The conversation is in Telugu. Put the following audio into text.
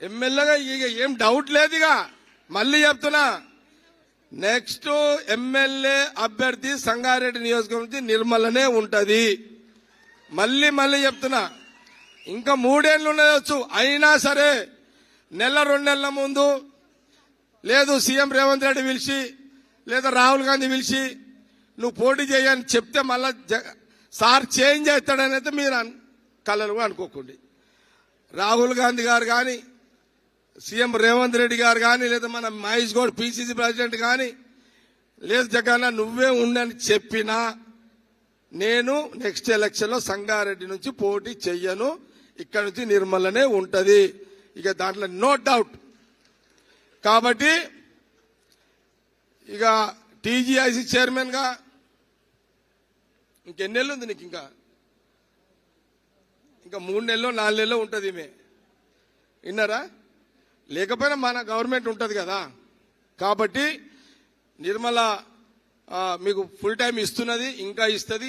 ఎమ్మెల్యేగా ఇక ఏం డౌట్ లేదు ఇక మళ్ళీ చెప్తున్నా నెక్స్ట్ ఎమ్మెల్యే అభ్యర్థి సంగారెడ్డి నియోజకవర్గం నుంచి నిర్మలనే ఉంటది. మళ్ళీ మళ్ళీ చెప్తున్నా ఇంకా మూడేళ్ళు ఉండవచ్చు. అయినా సరే నెల రెండు నెలల ముందు లేదు సీఎం రేవంత్ రెడ్డి పిలిచి లేదా రాహుల్ గాంధీ పిలిచి నువ్వు పోటీ చేయని చెప్తే మళ్ళా జ- సార్ చేంజ్ అవుతాడనైతే మీరు అన్- అనుకోకండి. రాహుల్ గాంధీ గారు కానీ సీఎం రేవంత్ రెడ్డి గారు కానీ లేదా మన మహేష్ గౌడ్ పిసిసి ప్రెసిడెంట్ కానీ లేదు జగన్ నువ్వే ఉండని చెప్పినా నేను నెక్స్ట్ ఎలక్షన్లో సంగారెడ్డి నుంచి పోటీ చెయ్యను. ఇక్కడ నుంచి నిర్మలనే ఉంటుంది. ఇక దాంట్లో నో డౌట్. కాబట్టి ఇక టీజీఐసి చైర్మన్గా గా నెలలు ఉంది నీకు ఇంకా? ఇంకా మూడు నెలలో నాలుగు నెలలో ఉంటుంది ఈమె. విన్నారా? లేకపోయినా మన గవర్నమెంట్ ఉంటుంది కదా. కాబట్టి నిర్మల మీకు ఫుల్ టైం ఇస్తున్నది ఇంకా ఇస్తుంది